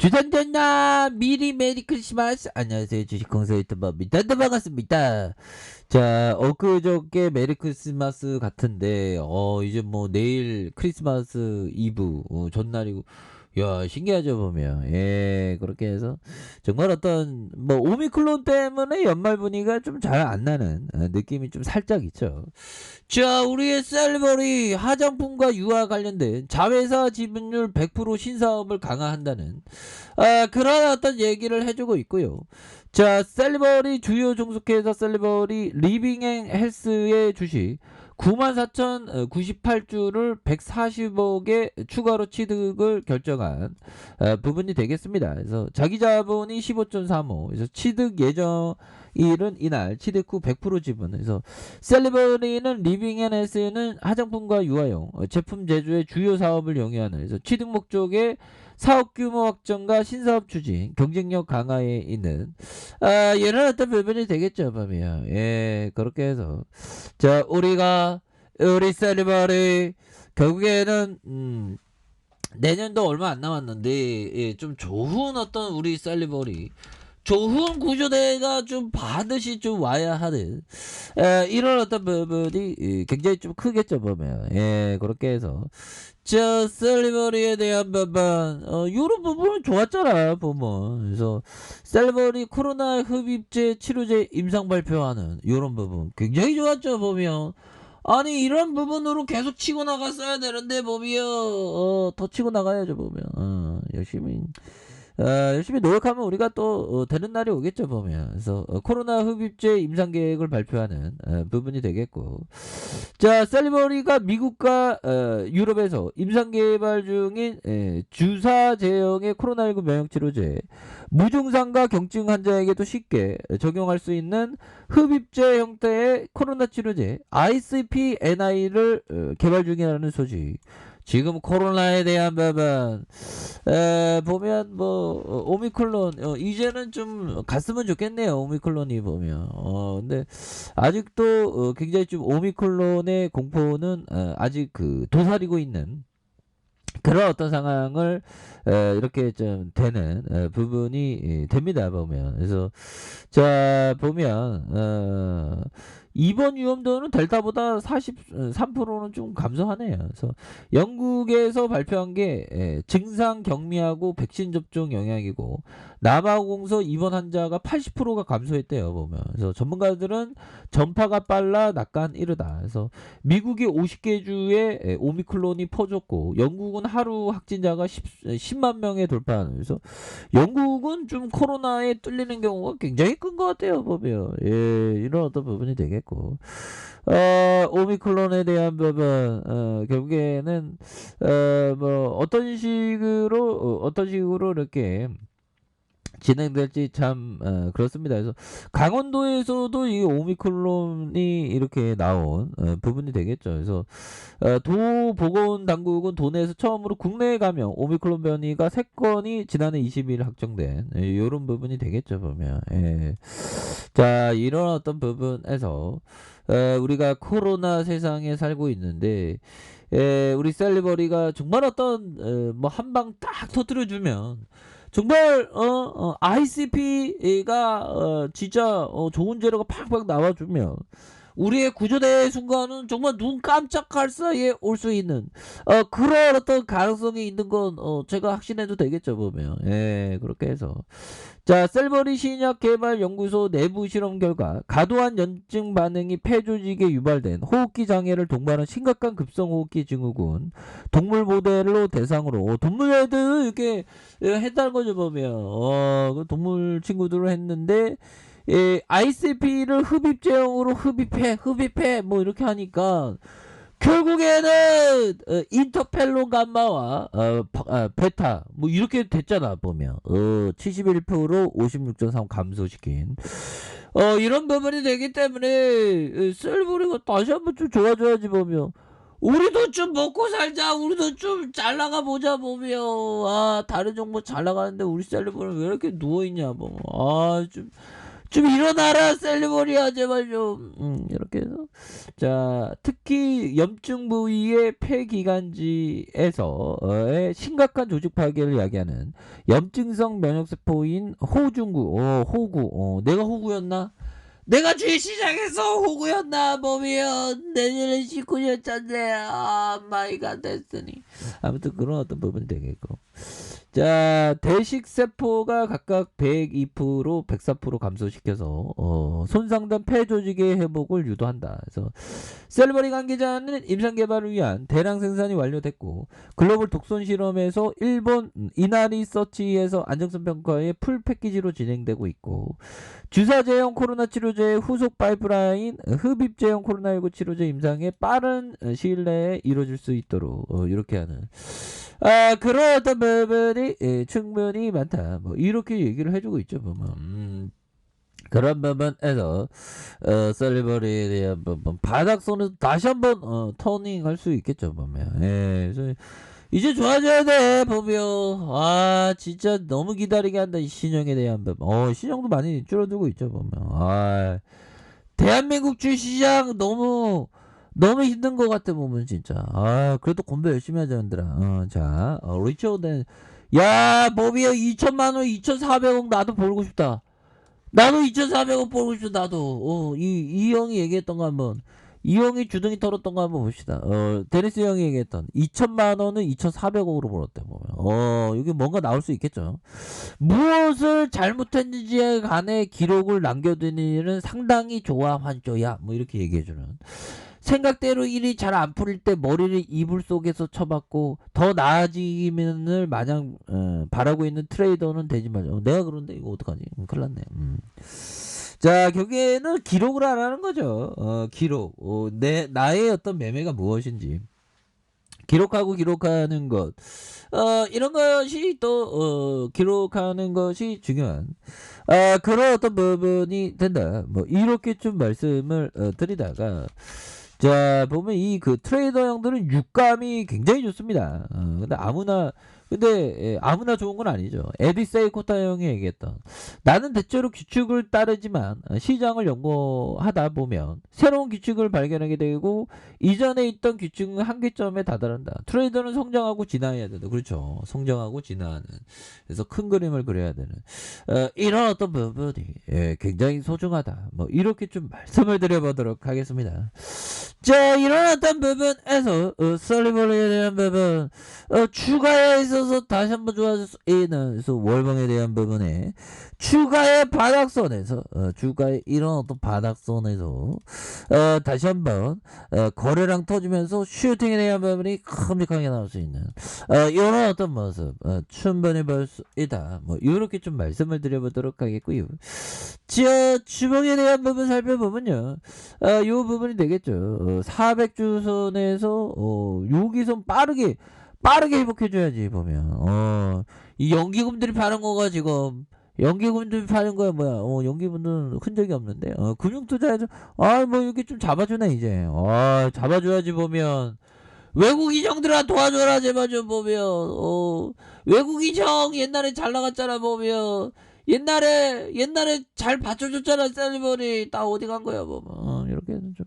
주전전나? 미리 메리 크리스마스? 안녕하세요. 주식공사 유튜버입니다 네, 반갑습니다. 자 엊그저께 메리 크리스마스 같은데 어 이제 뭐 내일 크리스마스 이브 어, 전날이고 야 신기하죠 보면. 예 그렇게 해서 정말 어떤 뭐 오미클론 때문에 연말 분위기가 좀 잘 안 나는 어, 느낌이 좀 살짝 있죠. 자 우리의 셀버리 화장품과 유아 관련된 자회사 지분율 100% 신사업을 강화한다는 아, 그런 어떤 얘기를 해주고 있고요 자 셀버리 주요 종속회사 셀버리 리빙 앤 헬스의 주식 94,098주를 140억에 추가로 취득을 결정한 어, 부분이 되겠습니다. 그래서 자기 자본이 15.35. 그래서 취득 예정 일은 이날 후100% 지분. 그래서 셀리버리는 리빙앤에스는 화장품과 유아용 어, 제품 제조의 주요 사업을 영위하는 그래서 취득 목적의 사업 규모 확정과 신사업 추진, 경쟁력 강화에 있는 아, 이런 어떤 부분이 되겠죠, 범이야. 예, 그렇게 해서 자 우리가 우리 셀리버리 결국에는 음, 내년도 얼마 안 남았는데 예, 좀 좋은 어떤 우리 셀리버리 좋은 구조대가 좀 반드시 좀 와야 하는 에, 이런 어떤 부분이 예, 굉장히 좀 크겠죠 보면. 예 그렇게 해서. 저 셀리버리에 대한 부분 어 요런 부분은 좋았잖아 보면. 그래서 셀리버리 코로나 흡입제 치료제 임상 발표하는 요런 부분. 굉장히 좋았죠 보면. 아니 이런 부분으로 계속 치고 나갔어야 되는데 보면. 어, 더 치고 나가야죠 보면. 어, 열심히 어, 열심히 노력하면 우리가 또 어, 되는 날이 오겠죠 보면 그래서 어, 코로나 흡입제 임상 계획을 발표하는 어, 부분이 되겠고 자 셀리버리가 미국과 어, 유럽에서 임상 개발 중인 에, 주사 제형의 코로나19 면역 치료제 무증상과 경증 환자에게도 쉽게 적용할 수 있는 흡입제 형태의 코로나 치료제 ICP-NI를 어, 개발 중이라는 소식. 지금 코로나에 대한 부분 에, 보면 뭐 어, 오미클론 어, 이제는 좀 갔으면 좋겠네요 오미클론이 보면. 어 근데 아직도 어, 굉장히 좀 오미클론의 공포는 어, 아직 그 도사리고 있는 그런 어떤 상황을 에, 이렇게 좀 되는 에, 부분이 예, 됩니다 보면. 그래서 자 보면 어, 이번 위험도는 델타보다 43%는 좀 감소하네요. 그래서 영국에서 발표한 게 에, 증상 경미하고 백신 접종 영향이고 남아공서 입원 환자가 80%가 감소했대요 보면. 그래서 전문가들은 전파가 빨라 낙관 이르다. 그래서 미국이 50개 주에 에, 오미클론이 퍼졌고 영국은 하루 확진자가 10, 만 명에 돌파하는. 그래서 영국은 좀 코로나에 뚫리는 경우가 굉장히 큰 것 같아요 보면. 예 이런 어떤 부분이 되 겠고 어, 오미클론에 대한 부분 어, 결국에는 어, 뭐 어떤 식으로 어, 어떤 식으로 이렇게 진행될지 참 어, 그렇습니다. 그래서 강원도에서도 이 오미클론이 이렇게 나온 어, 부분이 되겠죠. 그래서 어, 도 보건 당국은 도 내에서 처음으로 국내 감염 오미클론 변이가 3건이 지난해 20일 확정된 예, 이런 부분이 되겠죠. 보면 예. 자 이런 어떤 부분에서 어, 우리가 코로나 세상에 살고 있는데 에, 우리 셀리버리가 정말 어떤 어, 뭐한방 딱 터뜨려주면 정말 어, 어 ICP가 어, 진짜 어, 좋은 재료가 팍팍 나와주면 우리의 구조대의 순간은 정말 눈 깜짝할 사이에 올 수 있는 어, 그런 어떤 가능성이 있는 건 어, 제가 확신해도 되겠죠 보면. 예 그렇게 해서. 자 셀버리 신약 개발 연구소 내부 실험 결과 과도한 연증 반응이 폐 조직에 유발된 호흡기 장애를 동반한 심각한 급성 호흡기 증후군 동물 모델로 대상으로 동물애들 이렇게 했다는 거죠 보면. 어, 그 동물 친구들을 했는데 예, ICP를 흡입 제형으로 흡입해 흡입해 뭐 이렇게 하니까 결국에는 어, 인터펠론 감마와 어, 바, 아, 베타 뭐 이렇게 됐잖아 보면. 어, 71% 56.3 감소시킨. 어, 이런 부분이 되기 때문에 셀브리가 다시 한번 좀 좋아져야지 보면. 우리도 좀 먹고 살자. 우리도 좀 잘 나가 보자 보면. 아 다른 정보 잘 나가는데 우리 셀브리는 왜 이렇게 누워있냐 뭐아좀 좀 일어나라 셀리버리야 제발 좀. 음, 이렇게 해서. 자 특히 염증 부위의 폐기관지에서의 심각한 조직 파괴를 야기하는 염증성 면역세포인 호중구 어, 호구. 어, 내가 호구였나? 내가 주시장에서 호구였나 보면 내년에 19년 짠데 아 마이가 됐으니. 아무튼 그런 어떤 부분이 되겠고 자 대식 세포가 각각 102% 104% 감소시켜서 어, 손상된 폐 조직의 회복을 유도한다. 그래서 셀버리 관계자는 임상 개발을 위한 대량 생산이 완료됐고 글로벌 독선 실험에서 일본 이나리 서치에서 안정성 평가의 풀 패키지로 진행되고 있고 주사 제형 코로나 치료제의 후속 파이프라인 흡입 제형 코로나19 치료제 임상에 빠른 시일 내에 이루어질 수 있도록 어, 이렇게 하는. 아 그런 어떤 부분이 예, 충분히 많다. 뭐 이렇게 얘기를 해주고 있죠 보면. 음, 그런 부분에서 어, 셀리버리에 대한 부분 바닥선에서 다시 한번 어, 터닝할 수 있겠죠 보면. 예, 그래서 이제 좋아져야 돼 보면. 아 진짜 너무 기다리게 한다 이 신형에 대한 부분 어 신형도 많이 줄어들고 있죠 보면. 아 대한민국 주시장 너무 너무 힘든 것 같아 보면 진짜 아 그래도 공부 열심히 하자 얘들아 어 자 어, 리처드 야 보비야 2천만원 2,400억 나도 벌고 싶다 나도 2,400억 벌고 싶다 나도 어 이 이 형이 얘기했던 거 한번 이 형이 주둥이 털었던 거 한번 봅시다. 어, 데니스 형이 얘기했던 2천만 원은 2,400억으로 벌었대 보면. 어, 이게 뭔가 나올 수 있겠죠. 무엇을 잘못했는지에 기록을 남겨두는 일은 상당히 좋아 환조야. 뭐 이렇게 얘기해주는. 생각대로 일이 잘 안 풀릴 때 머리를 이불 속에서 쳐박고 더 나아지면을 마냥 어, 바라고 있는 트레이더는 되지 말자. 어, 내가 그런데 이거 어떡하지? 음, 큰일 났네. 음. 자, 결국에는 기록을 하라는 거죠. 어, 기록. 어, 내, 나의 어떤 매매가 무엇인지. 기록하고 기록하는 것. 어, 이런 것이 또, 어, 기록하는 것이 중요한, 아, 그런 어떤 부분이 된다. 뭐, 이렇게 좀 말씀을 어, 드리다가, 자, 보면 이 그 트레이더 형들은 육감이 굉장히 좋습니다. 어, 근데 아무나, 근데 예, 아무나 좋은 건 아니죠. 에디세이 코타 형이 얘기했던 나는 대체로 규칙을 따르지만 어, 시장을 연구하다 보면 새로운 규칙을 발견하게 되고 이전에 있던 규칙은 한계점에 다다른다. 트레이더는 성장하고 진화해야 된다. 그렇죠. 성장하고 진화하는. 그래서 큰 그림을 그려야 되는 어, 이런 어떤 부분이 예, 굉장히 소중하다. 뭐 이렇게 좀 말씀을 드려보도록 하겠습니다. 자 이런 어떤 부분에서 어, 설리버리에 대한 부분 어, 추가에 있어서 다시 한번 그래서 월봉에 대한 부분에 추가의 바닥선에서 어, 추가의 이런 어떤 바닥선에서 어, 다시 한번 어, 거래량 터지면서 슈팅에 대한 부분이 큼직하게 나올 수 있는 어, 이런 어떤 모습 어, 충분히 볼 수 있다. 뭐 이렇게 좀 말씀을 드려보도록 하겠고요. 자 주봉에 대한 부분 살펴보면요. 어, 요 부분이 되겠죠. 어, 400주선에서 어, 여기서 빠르게 빠르게 회복해줘야지 보면. 어, 이 연기금들이 파는 거가 지금 연기금들이 파는 거야 뭐야. 어, 연기금은 흔적이 없는데. 어, 금융투자에서 아뭐 이렇게 좀 잡아주네 이제. 아 잡아줘야지 보면. 외국 인형들아 도와줘라 제발 좀 보면. 어, 외국 인형 옛날에 잘 나갔잖아 보면. 옛날에 옛날에 잘 받쳐줬잖아 셀리버리 다 어디 간 거야 보면. 어, 이렇게 좀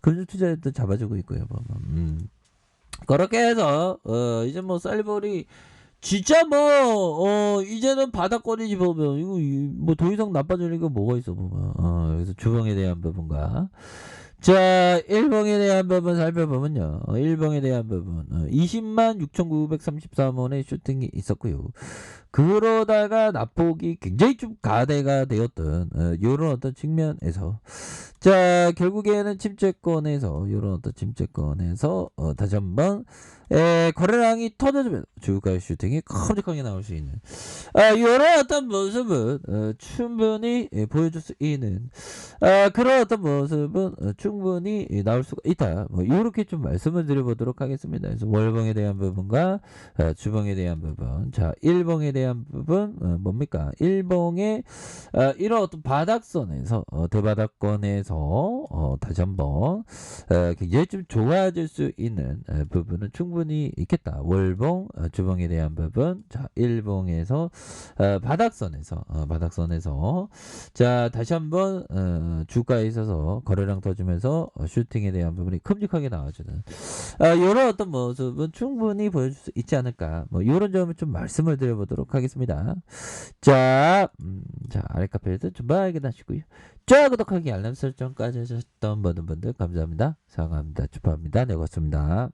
금융투자에도 잡아주고 있고요 보면. 음. 그렇게 해서 어 이제 뭐 셀리버리 진짜 뭐 어 이제는 바닥권이지 보면 이거 뭐 더 이상 나빠질 게 뭐가 있어 보면. 어 그래서 주봉에 대한 부분과 자 1봉에 대한 부분 살펴보면요. 어, 1봉에 대한 부분. 어, 20만 6,933원의 슈팅이 있었고요. 그러다가 납폭이 굉장히 좀 가대가 되었던 어, 이런 어떤 측면에서 자 결국에는 침체권에서 이런 어떤 침체권에서 어, 다시 한번 에, 거래량이 터져주면 주가 슈팅이 큼직하게 나올 수 있는 아, 이런 어떤 모습은 어, 충분히 예, 보여줄 수 있는 아, 그런 어떤 모습은 어, 충분히 예, 나올 수가 있다. 뭐 이렇게 좀 말씀을 드려보도록 하겠습니다. 그래서 월봉에 대한 부분과 어, 주봉에 대한 부분, 자 일봉에 대한 부분 어, 뭡니까? 일봉의 어, 이런 어떤 바닥선에서 어, 대바닥권에서 어, 다시 한번 어, 굉장히 좀 좋아질 수 있는 어, 부분은 충분히 있겠다. 월봉 어, 주봉에 대한 부분 자 일봉에서 어, 바닥선에서 어, 바닥선에서 자 다시 한번 어, 주가에 있어서 거래량 터지면서 어, 슈팅에 대한 부분이 큼직하게 나와주는 아, 이런 어떤 모습은 충분히 보여줄 수 있지 않을까. 뭐 이런 점을 좀 말씀을 드려보도록 하겠습니다. 자, 음, 자 아래 카페에도 좀 발견하시고요. 좋아요, 구독하기, 알람 설정까지 하셨던 모든 분들 감사합니다. 사랑합니다. 축하합니다. 네, 고맙습니다.